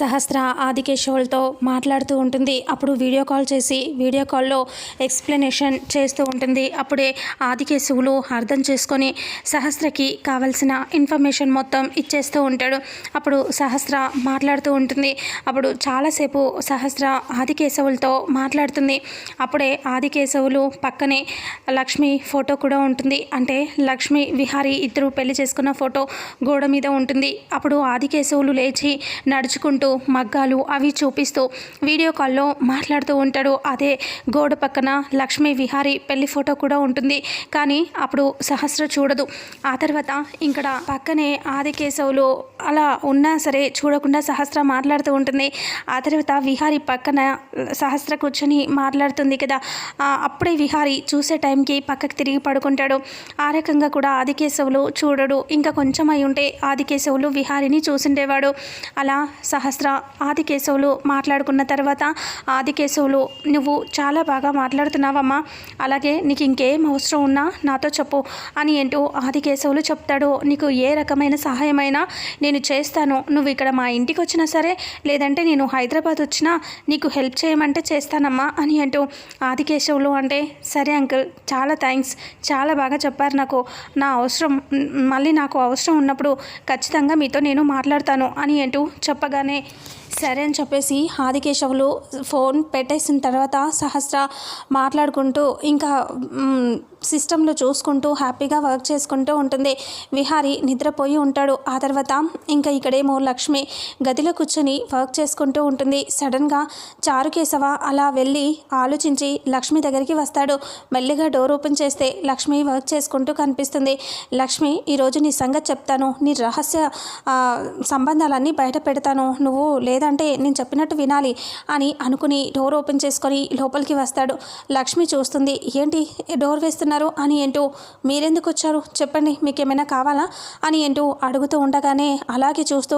సహస్ర ఆదికేశవులతో మాట్లాడుతూ ఉంటుంది. అప్పుడు వీడియో కాల్ చేసి వీడియో కాల్లో ఎక్స్ప్లెనేషన్ చేస్తూ ఉంటుంది. అప్పుడే ఆదికేశవులు అర్థం చేసుకొని సహస్రకి కావలసిన ఇన్ఫర్మేషన్ మొత్తం ఇచ్చేస్తూ ఉంటాడు. అప్పుడు సహస్ర మాట్లాడుతూ ఉంటుంది. అప్పుడు చాలాసేపు సహస్ర ఆదికేశవులతో మాట్లాడుతుంది. అప్పుడే ఆదికేశవులు పక్కనే లక్ష్మి ఫోటో కూడా ఉంటుంది. అంటే లక్ష్మి విహారీ ఇద్దరు పెళ్ళి చేసుకున్న ఫోటో గోడ మీద ఉంటుంది. అప్పుడు ఆదికేశవులు లేచి నడుచుకుంటూ మగ్గాలు అవి చూపిస్తూ వీడియో కాల్లో మాట్లాడుతూ ఉంటాడు. అదే గోడ పక్కన లక్ష్మీ విహారీ పెళ్ళి ఫోటో కూడా ఉంటుంది. కానీ అప్పుడు సహస్ర చూడదు. ఆ తర్వాత ఇక్కడ పక్కనే ఆదికేశవులు అలా ఉన్నా సరే చూడకుండా సహస్ర మాట్లాడుతూ ఉంటుంది. ఆ తర్వాత విహారీ పక్కన సహస్ర కూర్చొని మాట్లాడుతుంది కదా. అప్పుడే విహారీ చూసే టైంకి పక్కకి తిరిగి పడుకుంటాడు. ఆ రకంగా కూడా ఆదికేశవులు చూడడు. ఇంకా కొంచెం అయి ఉంటే ఆదికేశవులు విహారిని చూసిండేవాడు. అలా సహస్ర ఆదికేశవులు మాట్లాడుకున్న తర్వాత ఆదికేశవులు నువ్వు చాలా బాగా మాట్లాడుతున్నావమ్మా. అలాగే నీకు ఇంకేం అవసరం ఉన్నా నాతో చెప్పు అని ఏంటో ఆదికేశవులు చెప్తాడు. నీకు ఏ రకమైన సహాయమైనా నేను చేస్తాను. నువ్వు ఇక్కడ మా ఇంటికి వచ్చినా సరే లేదంటే నేను హైదరాబాద్ వచ్చినా నీకు హెల్ప్ చేయమంటే చేస్తానమ్మా అని అంటూ ఆదికేశవులు అంటే సరే అంకుల్ చాలా థ్యాంక్స్ చాలా బాగా చెప్పారు నాకు. నా అవసరం మళ్ళీ నాకు అవసరం ఉన్నప్పుడు ఖచ్చితంగా మీతో నేను మాట్లాడతాను అని అంటూ చెప్పగానే సరే అని చెప్పేసి ఆదికేశవులు ఫోన్ పెట్టేసిన తర్వాత సహస్ర మాట్లాడుకుంటూ ఇంకా సిస్టంలో చూసుకుంటూ హ్యాపీగా వర్క్ చేసుకుంటూ ఉంటుంది. విహారి నిద్రపోయి ఉంటాడు. ఆ తర్వాత ఇంకా ఇక్కడేమో లక్ష్మి గదిలో కూర్చొని వర్క్ చేసుకుంటూ ఉంటుంది. సడన్గా చారుకేశవ అలా వెళ్ళి ఆలోచించి లక్ష్మి దగ్గరికి వస్తాడు. మెల్లిగా డోర్ ఓపెన్ చేస్తే లక్ష్మి వర్క్ చేసుకుంటూ కనిపిస్తుంది. లక్ష్మి ఈరోజు నీ సంగతి చెప్తాను. నీ రహస్య సంబంధాలన్నీ బయట పెడతాను. నువ్వు లేదంటే నేను చెప్పినట్టు వినాలి అని అనుకుని డోర్ ఓపెన్ చేసుకొని లోపలికి వస్తాడు. లక్ష్మి చూస్తుంది ఏంటి? డోర్ వేస్తున్నారు అని ఏంటో మీరెందుకు వచ్చారు? చెప్పండి మీకు ఏమైనా కావాలా? అని ఏంటో అడుగుతూ ఉండగానే అలాగే చూస్తూ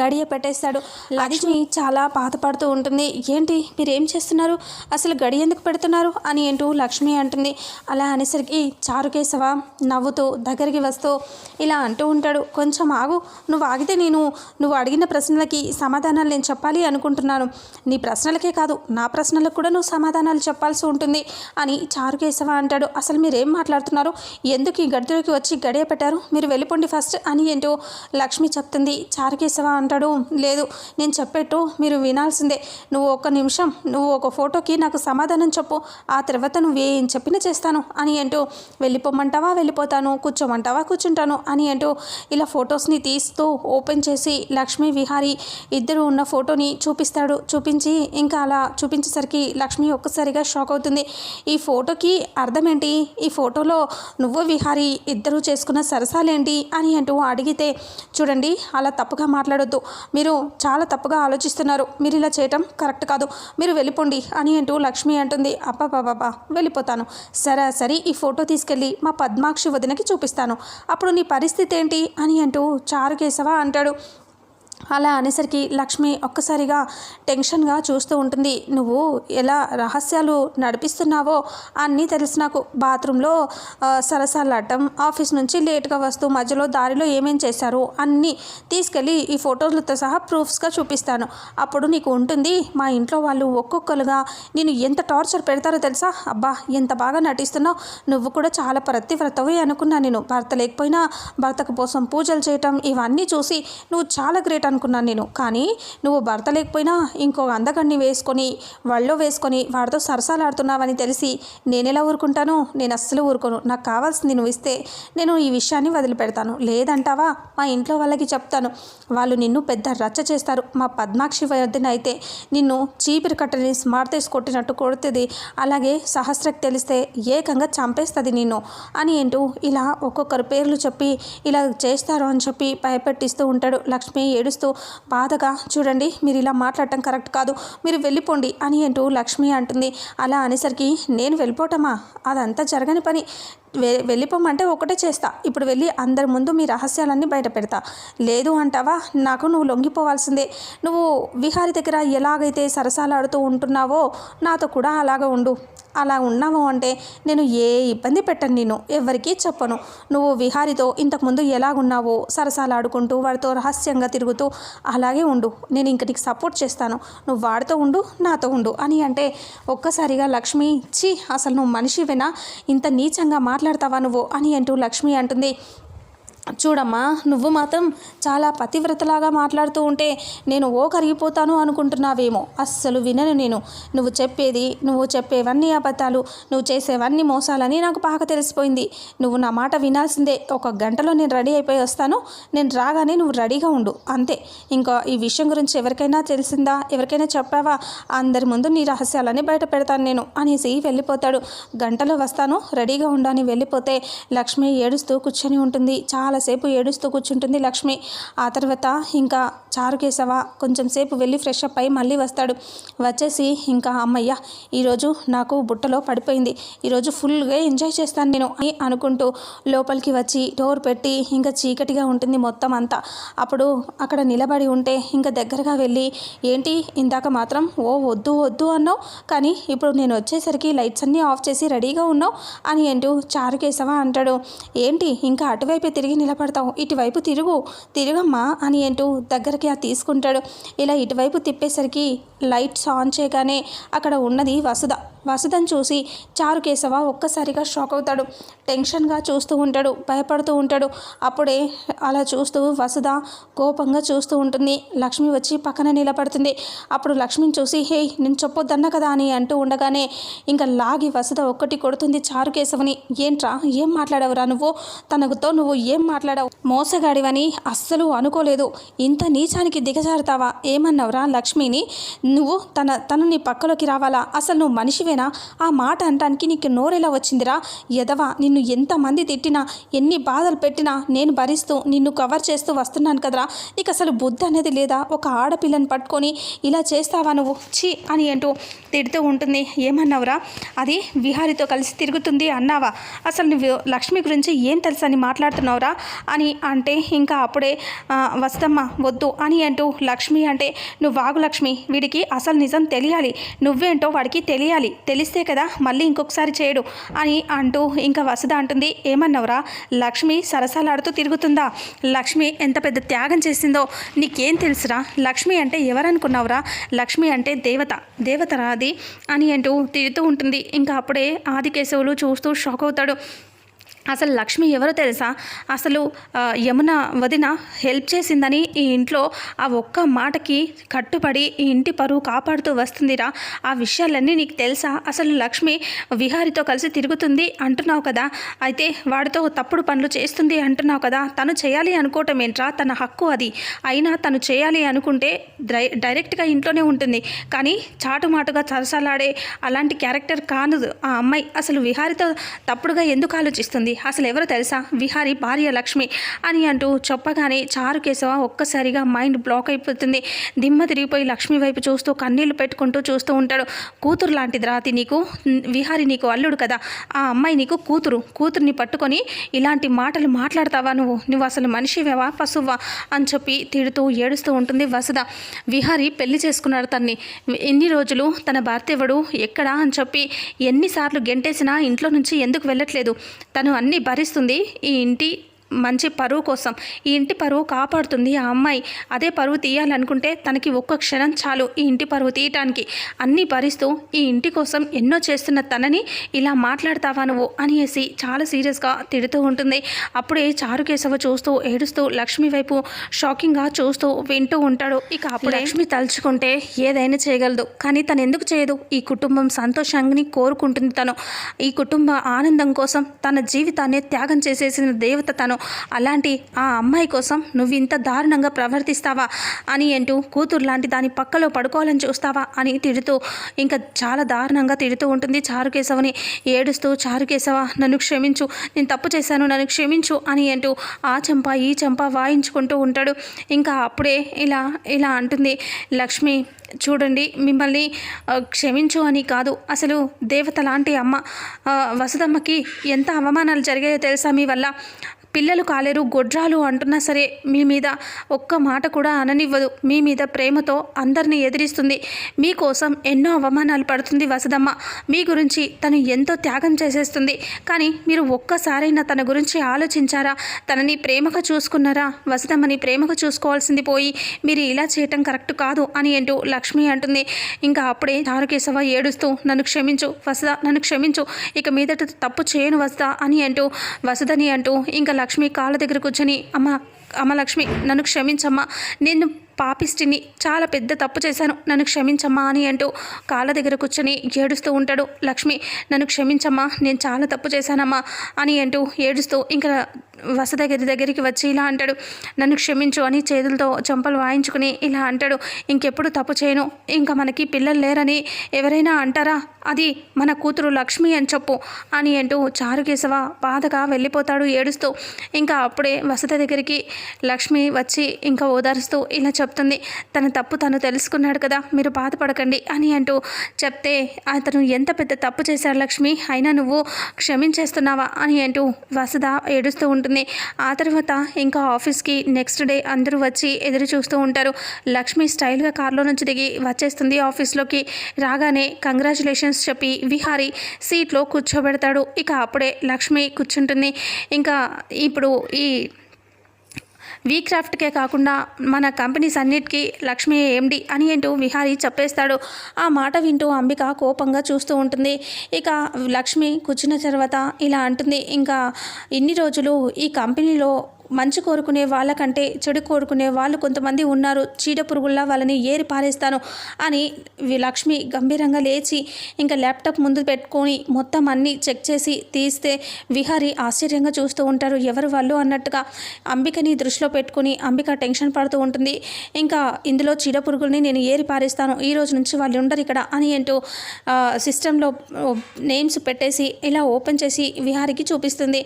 గడియ పెట్టేస్తాడు. లక్ష్మి చాలా బాధపడుతూ ఉంటుంది. ఏంటి మీరు ఏం చేస్తున్నారు? అసలు గడి ఎందుకు పెడుతున్నారు? అని ఏంటో లక్ష్మి అంటుంది. అలా అనేసరికి చారుకేశవ నవ్వుతూ దగ్గరికి వస్తూ ఇలా అంటూ ఉంటాడు. కొంచెం ఆగు. నువ్వు ఆగితే నేను నువ్వు అడిగిన ప్రశ్నలకి సమాధానాలు నేను చెప్పాలి అనుకుంటున్నాను. నీ ప్రశ్నలకే కాదు నా ప్రశ్నలకు కూడా నువ్వు సమాధానాలు చెప్పాల్సి ఉంటుంది అని చారుకేశవ అంటాడు. అసలు మీరు ఏం మాట్లాడుతున్నారు? ఎందుకు ఈ గడిలోకి వచ్చి గడియ పెట్టారు? మీరు వెళ్ళిపోండి ఫస్ట్ అని ఏంటో లక్ష్మి చెప్తుంది. చారకేశవ అంటాడు లేదు నేను చెప్పేట్టు మీరు వినాల్సిందే. నువ్వు ఒక నిమిషం నువ్వు ఒక ఫోటోకి నాకు సమాధానం చెప్పు. ఆ తర్వాత నువ్వు ఏం చెప్పినా చేస్తాను. అని ఏంటో వెళ్ళిపోమంటావా? వెళ్ళిపోతాను. కూర్చోమంటావా? కూర్చుంటాను. అని ఏంటో ఇలా ఫొటోస్ని తీస్తూ ఓపెన్ చేసి లక్ష్మీ విహారీ ఇద్దరు ఉన్న ఫోటోని చూపిస్తాడు. చూపించి ఇంకా అలా చూపించేసరికి లక్ష్మి ఒక్కసారిగా షాక్ అవుతుంది. ఈ ఫోటోకి అర్థం ఏంటి? ఈ ఫోటోలో నువ్వు విహారి ఇద్దరు చేసుకున్న సరసాలేంటి అని అంటూ అడిగితే చూడండి అలా తప్పుగా మాట్లాడొద్దు. మీరు చాలా తప్పుగా ఆలోచిస్తున్నారు. మీరు ఇలా చేయటం కరెక్ట్ కాదు. మీరు వెళ్ళిపోండి అని అంటూ లక్ష్మి అంటుంది. అబ్బాబాబా వెళ్ళిపోతాను. సరే సరే ఈ ఫోటో తీసుకెళ్ళి మా పద్మాక్షి వదినకి చూపిస్తాను. అప్పుడు నీ పరిస్థితి ఏంటి? అని అంటూ చారుకేశవ అంటాడు. అలా అనేసరికి లక్ష్మి ఒక్కసారిగా టెన్షన్గా చూస్తూ ఉంటుంది. నువ్వు ఎలా రహస్యాలు నడిపిస్తున్నావో అన్నీ తెలుసు నాకు. బాత్రూంలో సరసాలాడటం ఆఫీస్ నుంచి లేట్గా వస్తూ మధ్యలో దారిలో ఏమేం చేశారు అన్నీ తీసుకెళ్ళి ఈ ఫోటోలతో సహా ప్రూఫ్స్గా చూపిస్తాను. అప్పుడు నీకు ఉంటుంది మా ఇంట్లో వాళ్ళు ఒక్కొక్కరుగా నేను ఎంత టార్చర్ పెడతారో తెలుసా? అబ్బా ఎంత బాగా నటిస్తున్నావు. నువ్వు కూడా చాలా ప్రతివ్రతవి అనుకున్నా నేను. భర్త లేకపోయినా భర్తకు కోసం పూజలు చేయటం ఇవన్నీ చూసి నువ్వు చాలా గ్రేట్ అనుకున్నాను నేను. కానీ నువ్వు భర్త లేకపోయినా ఇంకో అందగడిని వేసుకొని వాళ్ళలో వేసుకొని వాడితో సరసాలాడుతున్నావని తెలిసి నేను ఎలా ఊరుకుంటాను? నేను అస్సలు ఊరుకోను. నాకు కావాల్సింది నువ్వు ఇస్తే నేను ఈ విషయాన్ని వదిలిపెడతాను. లేదంటావా? మా ఇంట్లో వాళ్ళకి చెప్తాను. వాళ్ళు నిన్ను పెద్ద రచ్చ చేస్తారు. మా పద్మాక్షి వద్దన అయితే నిన్ను చీపిరి కట్టని స్మార్ట్ కొట్టినట్టు కొడుతుంది. అలాగే సహస్రకి తెలిస్తే ఏకంగా చంపేస్తుంది నిన్ను అని ఏంటో ఇలా ఒక్కొక్కరు పేర్లు చెప్పి ఇలా చేస్తారు అని చెప్పి భయపెట్టిస్తూ ఉంటాడు లక్ష్మి. ఏడుస్తూ బాధగా చూడండి మీరు ఇలా మాట్లాడటం కరెక్ట్ కాదు మీరు వెళ్ళిపోండి అని అంటూ లక్ష్మి అంటుంది. అలా అనేసరికి నేను వెళ్ళిపోవటమా అదంతా జరగని పని. వె వెళ్ళిపోమంటే ఒకటే చేస్తా. ఇప్పుడు వెళ్ళి అందరి ముందు మీ రహస్యాలన్నీ బయట పెడతా. లేదు అంటావా? నాకు నువ్వు లొంగిపోవాల్సిందే. నువ్వు విహారి దగ్గర ఎలాగైతే సరసాలాడుతూ ఉంటున్నావో నాతో కూడా అలాగ ఉండు. అలా ఉన్నావు అంటే నేను ఏ ఇబ్బంది పెట్టను నేను ఎవరికీ చెప్పను. నువ్వు విహారితో ఇంతకుముందు ఎలాగున్నావో సరసాలాడుకుంటూ వాడితో రహస్యంగా తిరుగుతూ అలాగే ఉండు నేను ఇంక నీకు సపోర్ట్ చేస్తాను. నువ్వు వాడితో ఉండు నాతో ఉండు అని అంటే ఒక్కసారిగా లక్ష్మి ఛీ అసలు నువ్వు మనిషివేనా? ఇంత నీచంగా మాట్లాడతావా నువ్వు? అని అంటూ లక్ష్మి అంటుంది. చూడమ్మా నువ్వు మాత్రం చాలా పతివ్రతలాగా మాట్లాడుతూ ఉంటే నేను ఓ కరిగిపోతాను అనుకుంటున్నావేమో. అస్సలు వినను నేను. నువ్వు చెప్పేది నువ్వు చెప్పేవన్నీ అబద్ధాలు నువ్వు చేసేవన్నీ మోసాలని నాకు బాగా తెలిసిపోయింది. నువ్వు నా మాట వినాల్సిందే. ఒక గంటలో నేను రెడీ అయిపోయి వస్తాను. నేను రాగానే నువ్వు రెడీగా ఉండు. అంతే. ఇంకా ఈ విషయం గురించి ఎవరికైనా తెలిసిందా? ఎవరికైనా చెప్పావా? అందరి ముందు నీ రహస్యాలని బయట పెడతాను నేను అనేసి వెళ్ళిపోతాడు. గంటలో వస్తాను. రెడీగా ఉండని వెళ్ళిపోతే లక్ష్మి ఏడుస్తూ కూర్చొని ఉంటుంది. చాలా చాలాసేపు ఏడుస్తూ కూర్చుంటుంది లక్ష్మి. ఆ తర్వాత ఇంకా చారుకేశవ కొంచెం సేపు వెళ్ళి ఫ్రెష్ అప్ అయి మళ్ళీ వస్తాడు. వచ్చేసి ఇంకా అమ్మయ్య ఈరోజు నాకు బుట్టలో పడిపోయింది. ఈరోజు ఫుల్గా ఎంజాయ్ చేస్తాను నేను అని అనుకుంటూ లోపలికి వచ్చి డోర్ పెట్టి ఇంకా చీకటిగా ఉంటుంది మొత్తం అంతా. అప్పుడు అక్కడ నిలబడి ఉంటే ఇంకా దగ్గరగా వెళ్ళి ఏంటి ఇందాక మాత్రం ఓ వద్దు వద్దు అన్నావు కానీ ఇప్పుడు నేను వచ్చేసరికి లైట్స్ అన్నీ ఆఫ్ చేసి రెడీగా ఉన్నావు అని అంటూ చారుకేశవ అంటాడు. ఏంటి ఇంకా అటువైపే తిరిగి నిలబడతావు? ఇటువైపు తిరుగు తిరుగమ్మా అని అంటూ దగ్గరికి ఆ తీసుకుంటాడు. ఇలా ఇటువైపు తిప్పేసరికి లైట్స్ ఆన్ చేయగానే అక్కడ ఉన్నది వసుధ. వసుధను చూసి చారుకేశవ ఒక్కసారిగా షాక్ అవుతాడు. టెన్షన్గా చూస్తూ ఉంటాడు భయపడుతూ ఉంటాడు. అప్పుడే అలా చూస్తూ వసుధ కోపంగా చూస్తూ ఉంటుంది. లక్ష్మి వచ్చి పక్కన నిలబడుతుంది. అప్పుడు లక్ష్మిని చూసి హే నేను చెప్పొద్దన్నా కదా అని అంటూ ఉండగానే ఇంకా లాగి వసుధ ఒక్కటి కొడుతుంది చారుకేశవని ఏంట్రా ఏం మాట్లాడవురా నువ్వు? తనకుతో నువ్వు ఏం మాట్లాడావు? మోసగాడివని అస్సలు అనుకోలేదు. ఇంత నీచానికి దిగజారుతావా? ఏమన్నావురా లక్ష్మిని? నువ్వు తన తనని నీ పక్కలోకి రావాలా? అసలు నువ్వు మనిషి మనిషివేనా ఆ మాట అనడానికి నీకు నోరెలా వచ్చిందిరా? ఎదవా నిన్ను ఎంతమంది తిట్టినా ఎన్ని బాధలు పెట్టినా నేను భరిస్తూ నిన్ను కవర్ చేస్తూ వస్తున్నాను కదరా? నీకు అసలు బుద్ధి అనేది లేదా? ఒక ఆడపిల్లని పట్టుకొని ఇలా చేస్తావా నువ్వు? ఛీ అని అంటూ తిడుతూ ఉంటుంది. ఏమన్నావురా? అది విహారితో కలిసి తిరుగుతుంది అన్నావా? అసలు నువ్వు లక్ష్మి గురించి ఏం తెలుసని మాట్లాడుతున్నావురా? అని అంటే ఇంకా అప్పుడే వస్తమ్మా వద్దు అని అంటూ లక్ష్మి అంటే నువ్వు వాగు లక్ష్మి వీడికి అసలు నిజం తెలియాలి. నువ్వేంటో వాడికి తెలియాలి. తెలిస్తే కదా మళ్ళీ ఇంకొకసారి చేయడు అని అంటూ ఇంకా వసుధ అంటుంది ఏమన్నావురా? లక్ష్మి సరసాలాడుతూ తిరుగుతుందా? లక్ష్మి ఎంత పెద్ద త్యాగం చేసిందో నీకేం తెలుసురా? లక్ష్మి అంటే ఎవరనుకున్నావురా? లక్ష్మి అంటే దేవత దేవత రాది అని అంటూ తిరుగుతూ ఉంటుంది. ఇంకా అప్పుడే ఆదికేశవులు చూస్తూ షాక్ అవుతాడు. అసలు లక్ష్మి ఎవరో తెలుసా? అసలు యమున వదిన హెల్ప్ చేసిందని ఈ ఇంట్లో ఆ ఒక్క మాటకి కట్టుబడి ఈ ఇంటి పరువు కాపాడుతూ వస్తుందిరా. ఆ విషయాలన్నీ నీకు తెలుసా? అసలు లక్ష్మి విహారితో కలిసి తిరుగుతుంది అంటున్నావు కదా? అయితే వాడితో తప్పుడు పనులు చేస్తుంది అంటున్నావు కదా? తను చేయాలి అనుకోవటం ఏంట్రా? తన హక్కు అది. అయినా తను చేయాలి అనుకుంటే డై డైరెక్ట్గా ఇంట్లోనే ఉంటుంది. కానీ చాటుమాటుగా చరసలాడే అలాంటి క్యారెక్టర్ కానదు ఆ అమ్మాయి. అసలు విహారితో తప్పుడుగా ఎందుకు ఆలోచిస్తుంది? అసలు ఎవరో తెలుసా? విహారి భార్య లక్ష్మి అని అంటూ చెప్పగానే చారు కేశవ ఒక్కసారిగా మైండ్ బ్లాక్ అయిపోతుంది. దిమ్మ తిరిగిపోయి లక్ష్మి వైపు చూస్తూ కన్నీళ్ళు పెట్టుకుంటూ చూస్తూ ఉంటాడు. కూతురు లాంటిది రాతి నీకు విహారి నీకు అల్లుడు కదా. ఆ అమ్మాయి నీకు కూతురు. కూతుర్ని పట్టుకొని ఇలాంటి మాటలు మాట్లాడతావా నువ్వు? నువ్వు అసలు మనిషివేవా? పశువా అని చెప్పి తిడుతూ ఏడుస్తూ ఉంటుంది వసుధ. విహారి పెళ్ళి చేసుకున్నాడు తన్ని. ఎన్ని రోజులు? తన భర్త ఎవడు? ఎక్కడా? అని చెప్పి ఎన్నిసార్లు గెంటేసినా ఇంట్లో నుంచి ఎందుకు వెళ్ళట్లేదు? తను అన్నీ భరిస్తుంది ఈ ఇంటి మంచి పరువు కోసం. ఈ ఇంటి పరువు కాపాడుతుంది ఆ అమ్మాయి. అదే పరువు తీయాలనుకుంటే తనకి ఒక్క క్షణం చాలు ఈ ఇంటి పరువు తీయటానికి. అన్నీ భరిస్తూ ఈ ఇంటి కోసం ఎన్నో చేస్తున్న తనని ఇలా మాట్లాడతావా నువ్వు అనేసి చాలా సీరియస్గా తిడుతూ ఉంటుంది. అప్పుడే చారుకేశవ చూస్తూ ఏడుస్తూ లక్ష్మి వైపు షాకింగ్గా చూస్తూ వింటూ ఉంటాడు. ఇక అప్పుడు లక్ష్మి తలుచుకుంటే ఏదైనా చేయగలదు. కానీ తను ఎందుకు చేయదు? ఈ కుటుంబం సంతోషాన్ని కోరుకుంటుంది తను. ఈ కుటుంబ ఆనందం కోసం తన జీవితాన్ని త్యాగం చేసేసిన దేవత తను. అలాంటి ఆ అమ్మాయి కోసం నువ్వు ఇంత దారుణంగా ప్రవర్తిస్తావా అని అంటూ కూతురు లాంటి దాని పక్కలో పడుకోవాలని చూస్తావా అని తిడుతూ ఇంకా చాలా దారుణంగా తిడుతూ ఉంటుంది చారుకేశవని. ఏడుస్తూ చారుకేశవ నన్ను క్షమించు. నేను తప్పు చేశాను నన్ను క్షమించు అని అంటూ ఆ చెంప ఈ చెంప వాయించుకుంటూ ఉంటాడు. ఇంకా అప్పుడే ఇలా ఇలా అంటుంది లక్ష్మి చూడండి మిమ్మల్ని క్షమించు అని కాదు. అసలు దేవత లాంటి అమ్మ వసుదమ్మకి ఎంత అవమానాలు జరిగాయో తెలుసా మీ వల్ల? పిల్లలు కాలేరు గొడ్రాలు అంటున్నా సరే మీ మీద ఒక్క మాట కూడా అననివ్వదు. మీ మీద ప్రేమతో అందరినీ ఎదిరిస్తుంది. మీకోసం ఎన్నో అవమానాలు పడుతుంది వసదమ్మ మీ గురించి తను ఎంతో త్యాగం చేసేస్తుంది. కానీ మీరు ఒక్కసారైనా తన గురించి ఆలోచించారా? తనని ప్రేమగా చూసుకున్నారా? వసదమ్మని ప్రేమగా చూసుకోవాల్సింది పోయి మీరు ఇలా చేయటం కరెక్ట్ కాదు అని అంటూ లక్ష్మి అంటుంది. ఇంకా అప్పుడే చారుకేశవ ఏడుస్తూ నన్ను క్షమించు వసద నన్ను క్షమించు. ఇక మీదట తప్పు చేయను వసద అని అంటూ వసదని అంటూ ఇంకా లక్ష్మి కాళ్ళ దగ్గర కూర్చొని అమ్మ అమ్మ లక్ష్మి నన్ను క్షమించమ్మా. నేను పాపిస్టిని చాలా పెద్ద తప్పు చేశాను. నన్ను క్షమించమ్మా అని అంటూ కాళ్ళ దగ్గర కూర్చొని ఏడుస్తూ ఉంటాడు. లక్ష్మి నన్ను క్షమించమ్మా నేను చాలా తప్పు చేశానమ్మా అని అంటూ ఏడుస్తూ ఇంకా వసద గది దగ్గరికి వచ్చి ఇలా అంటాడు. నన్ను క్షమించు అని చేతులతో చెంపలు వాయించుకుని ఇలా అంటాడు. ఇంకెప్పుడు తప్పు చేయను. ఇంకా మనకి పిల్లలు లేరని ఎవరైనా అంటారా? అది మన కూతురు లక్ష్మి అని చెప్పు అని అంటూ చారుకేశవ బాధగా వెళ్ళిపోతాడు ఏడుస్తూ. ఇంకా అప్పుడే వసత దగ్గరికి లక్ష్మి వచ్చి ఇంకా ఓదారుస్తూ ఇలా చెప్తుంది. తన తప్పు తను తెలుసుకున్నాడు కదా మీరు బాధపడకండి అని అంటూ చెప్తే అతను ఎంత పెద్ద తప్పు చేశాడు లక్ష్మి? అయినా నువ్వు క్షమించేస్తున్నావా అని అంటూ వసద ఏడుస్తూ ఉంటుంది. ఆ తర్వాత ఇంకా ఆఫీస్కి నెక్స్ట్ డే అందరూ వచ్చి ఎదురు చూస్తూ ఉంటారు. లక్ష్మి స్టైల్గా కార్లో నుంచి దిగి వచ్చేస్తుంది ఆఫీస్లోకి. రాగానే కంగ్రాచులేషన్స్ చెప్పి విహారీ సీట్లో కూర్చోబెడతాడు. ఇక అప్పుడే లక్ష్మి కూర్చుంటుంది. ఇంకా ఇప్పుడు ఈ వీ క్రాఫ్ట్కే కాకుండా మన కంపెనీస్ అన్నిటికీ లక్ష్మి ఏండి అని అంటూ విహారీ చెప్పేస్తాడు. ఆ మాట వింటూ అంబిక కోపంగా చూస్తూ ఉంటుంది. ఇక లక్ష్మి కూర్చున్న తర్వాత ఇలా అంటుంది. ఇంకా ఇన్ని రోజులు ఈ కంపెనీలో మంచి కోరుకునే వాళ్ళకంటే చెడు కోరుకునే వాళ్ళు కొంతమంది ఉన్నారు. చీడ పురుగుల్లా వాళ్ళని ఏరి పారేస్తాను అని లక్ష్మి గంభీరంగా లేచి ఇంకా ల్యాప్టాప్ ముందు పెట్టుకొని మొత్తం అన్నీ చెక్ చేసి తీస్తే విహారీ ఆశ్చర్యంగా చూస్తూ ఉంటారు. ఎవరు వాళ్ళు అన్నట్టుగా అంబికని దృష్టిలో పెట్టుకుని అంబిక టెన్షన్ పడుతూ ఉంటుంది. ఇంకా ఇందులో చీడ పురుగుల్ని నేను ఏరి పారేస్తాను. ఈ రోజు నుంచి వాళ్ళు ఉండరు ఇక్కడ అని అంటూ సిస్టంలో నేమ్స్ పెట్టేసి ఇలా ఓపెన్ చేసి విహారికి చూపిస్తుంది.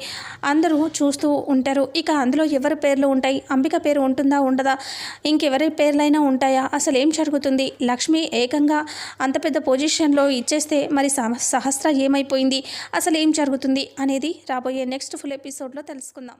అందరూ చూస్తూ ఉంటారు. ఇక అందులో ఎవరి పేర్లు ఉంటాయి? అంబిక పేరు ఉంటుందా? ఉండదా? ఇంకెవరి పేర్లైనా ఉంటాయా? అసలు ఏం జరుగుతుంది? లక్ష్మి ఏకంగా అంత పెద్ద పొజిషన్లో ఇచ్చేస్తే మరి సహ- సహస్ర ఏమైపోయింది? అసలు ఏం జరుగుతుంది? అనేది రాబోయే నెక్స్ట్ ఫుల్ ఎపిసోడ్లో తెలుసుకుందాం.